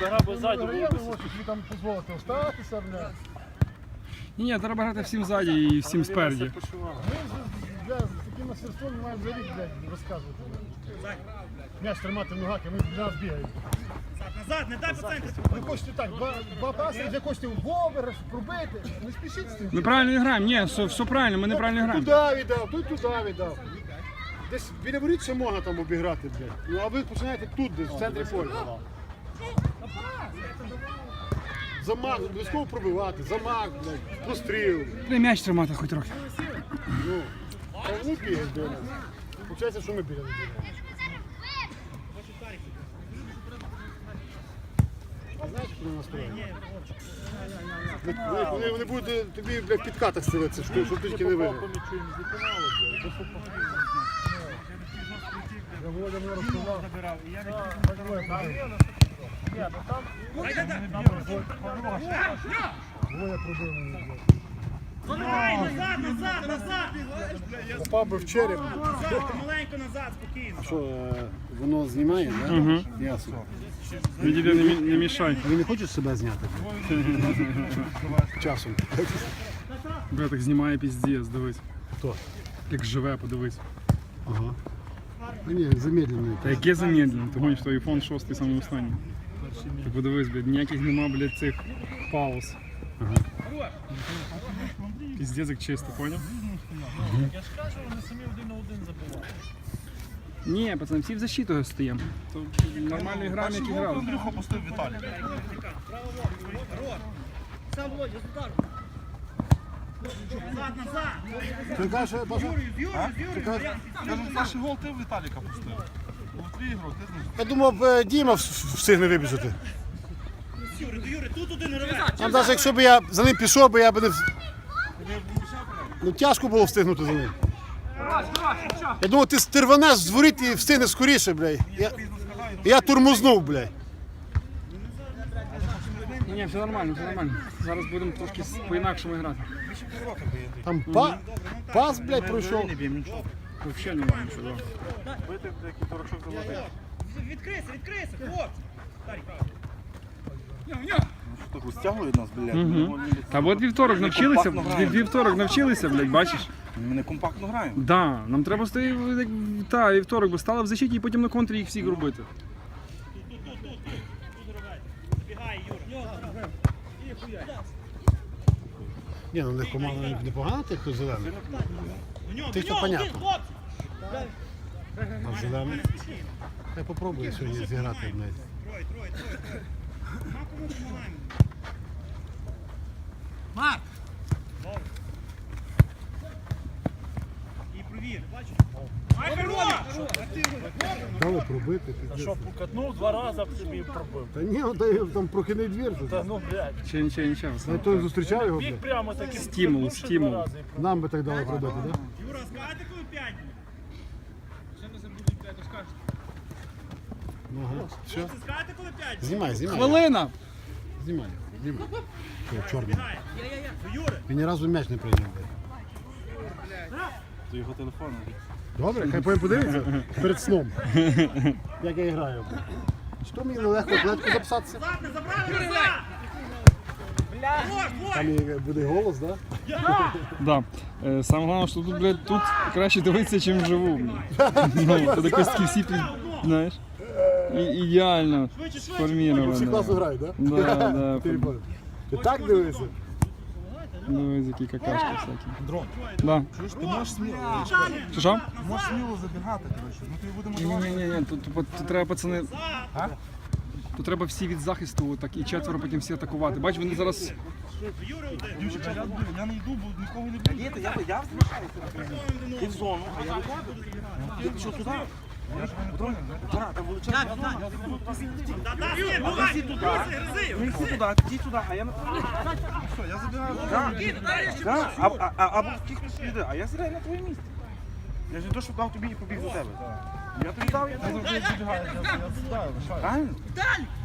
Грав би ззаді, було Я б думаю, там дозволити остатися, бля. Ні, ні, треба грати всім ззаді і всім спереді. Ми ж, бля, з таким мастерством не маємо за рік, блядь, розказувати. М'яч тримати в ногах, і ми для нас бігають. Назад, не дай по центру. Ви хочете так, два, два паси, вже хочете в обереш, пробити. Не спішіть з тим. Ми правильно не граємо. Ні, все, все правильно, ми неправильно граємо. Туди віддав, тут туди віддав. Десь біля воріт ще можна там обіграти, блядь. Ну а ви починаєте тут, десь в центрі поля. Замах, обов'язково пробивати, замах, блядь, простріл. Треба м'яч тримати хоч трохи. Ну, та вони бігають біля нас. Получається, що ми біля них бігаємо. А Знаєш, куди нас троє? Вони, вони, вони будуть тобі в підкатах стрілятися, щоб, щоб тільки не виграв. Я Володя мені розказав. Назад, назад, назад. Попав би в череп. Маленько назад, спокійно. Що, воно знімає, так? Угу. Ясно. Відійди, не, мі- не мішай. А ви не хочете себе зняти? Часом. Бля, так знімає піздець, дивись. Хто? Як живе, подивись. Ага. Ні, замедлений. Та яке замедлення? Ти гониш, що iPhone 6 самий останній. Ти подивись, блядь, ніяких нема, блядь, цих пауз. Ага. Піздець як чисто, поняв? Я ж кажу, вони самі один на один забувають. Ні, пацан, всі в защиту стоїмо. То нормально граємо, як і грали. Андрюха пустив Віталій. Сам Володя, удар. Назад, назад. Ти кажеш? Юрій, з Юрою, з Юрою. Перший гол ти в Віталіка пустив. Ігрок, ти знаєш. Я думав, е, Діма встигне вибіжати. З Юрою, до Юри, тут один реве. Там навіть якщо б я за ним пішов, би я б не... Ну тяжко було встигнути за ним. Я думав, ти, ти рванеш з воріт і встигнеш скоріше, блядь. Я, я турмузнув, блядь. Ні, ні, все нормально, все нормально. Зараз будемо трошки с- по-інакшому грати. Там па, пас, блядь, пройшов. Взагалі немає нічого. Бити, який торочок золотий. Відкрийся, відкрийся, хлопці. Що так стягують нас, блядь? Угу. Та от вівторок навчилися, від вівторок навчилися, блядь, бачиш? Ми не компактно граємо. Да, нам треба стояти, як, та, вівторок, бо стали в защиті і потім на контрі їх всіх робити. Ні, ну них команда непогана, тих, хто зелений. У нього, Ти у що, понятно. Один, хлопці. А в зелений. Я попробую сьогодні зіграти, блядь. Троє, троє, троє, троє. Ма кому допомагаємо. І провір, бачиш? Дали пробити. пиздець. Що, покатнув два рази, а собі пробив. Та ні, он дає там прохідний двір. Та ну, блядь. Ще нічого, нічого. Я той зустрічав його, Біг блядь. прямо такий. Стимул, стимул. Нам би так дали пробити, так? Юра, скажете, коли п'ять? Ну, ага. Все. Це? Знімай, знімай. Хвилина! Знімай. Знімай. Що, чорний. Він ні разу м'яч не прийняв. блядь. До його телефону. Добре, хай потім подивиться перед сном. Як я граю. Що мені нелегко атлетку записатися? Не забрали! Там і буде голос, так? Да? Да. Е, Саме головне, що тут, блядь, тут краще дивитися, чим вживу. блядь. Ну, тут якось всі, під- знаєш, і, ідеально сформіровано. Всі класно грають, так? Да, да. Ти. Ти так дивишся? Дивись, які какашки всякі. Дрон. Да. Чуєш, ти можеш сміло. Що що? Можеш сміло забігати, коротше. Ну тобі будемо Ні, ні, ні, ні, тут, тут, тут треба пацани. Тут треба всі від захисту, так і четверо потім всі атакувати. Бач, вони зараз. Я, не йду, бо нікого не буде. Я, я, я в зону, я туди. А я сідаю на твоє місце. Я ж не то, що дав тобі і побіг до тебе. Я тобі дав, я тобі забігаю, я Правильно?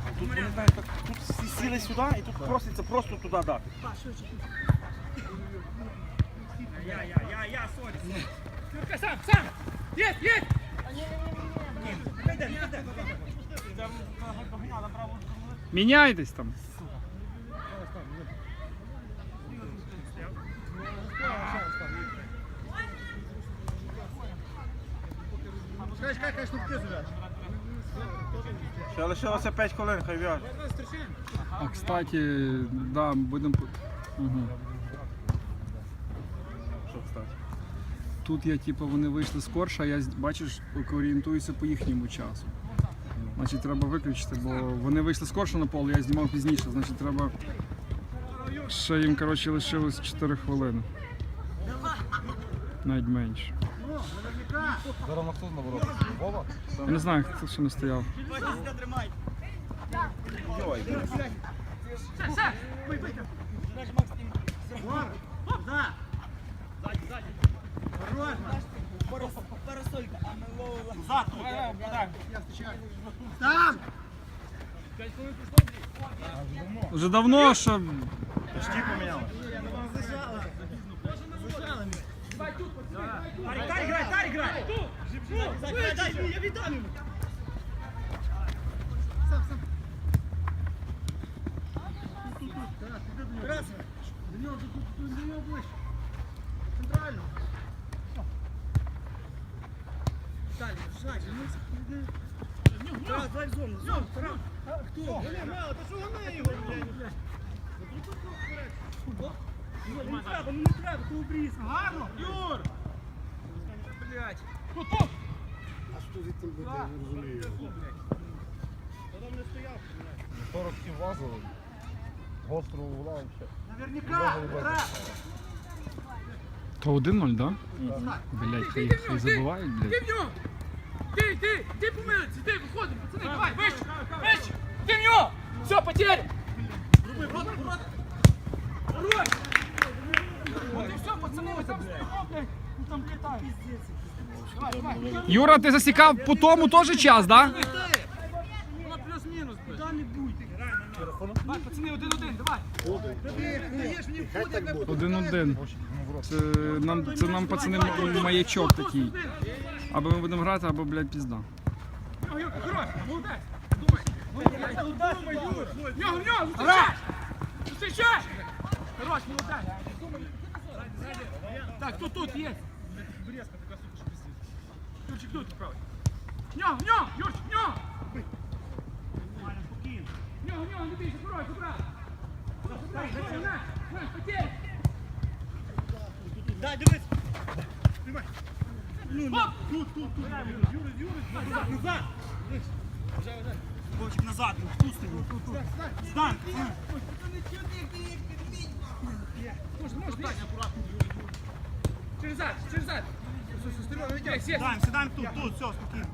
А тут вони знають, так, тут всі сіли сюди і тут проситься просто туди дати. Я, я, я, я, сорі. Юрка, сам, сам! Есть, есть! Не йде, не йде. Міняйтесь там. Ще лишилося 5 хвилин, хай в'яже. А кстати, да, будемо. Угу. Що кстати? Тут я, типу, вони вийшли скорше, а я бачиш, орієнтуюся по їхньому часу. Значить, треба виключити, бо вони вийшли скорше на поле, я знімав пізніше, значить треба. Ще їм, коротше, лишилось 4 хвилини. Навіть менше. Зараз хто на воротах? Вова? Я не знаю, хто ще не стояв. Йой. Вже давно, що Почти поміняли. Тарик, грай, Тарик, грай! Дай, дай, я віддам йому! Давай в зону, в зону, Тарас. Хто? Мало, та що гони його, блядь? Ну не треба, ну не треба, то обріз. Гарно! Юр! Блядь. А що звідти буде, я не розумію. 40 ків вазу. Гострого угла ще. Наверняка, Тарас. То 1-0, да? Блять, хай, хай забувають, Ти блядь. в нього! Ти, ти, ти помилиться, ти виходимо, пацани, давай, вище, вище! Ти в нього! Все, потеря! Хорош! Юра, ти засікав по тому теж час, да? Пацани, один-один, давай. Один-один. Це нам, це нам пацани маячок такий. Або ми будемо грати, або, блядь, пізда. Хорош, молодець. Думай. Юр. Нього, нього. Зустрічай. Хорош, молодець. Так, тут, тут є. Юрчик, тут, правий. Нього, нього, Юрчик, нього. Нього, нього, не бійся, хорош, забрав. Дай, дивись. Оп. Тут, тут, тут. Юра, Юра, назад, назад. Назад, в ту сторону. Тут, тут. Стань. Через зад, через зад. Сідаємо, сідаємо тут, тут, все, спокійно.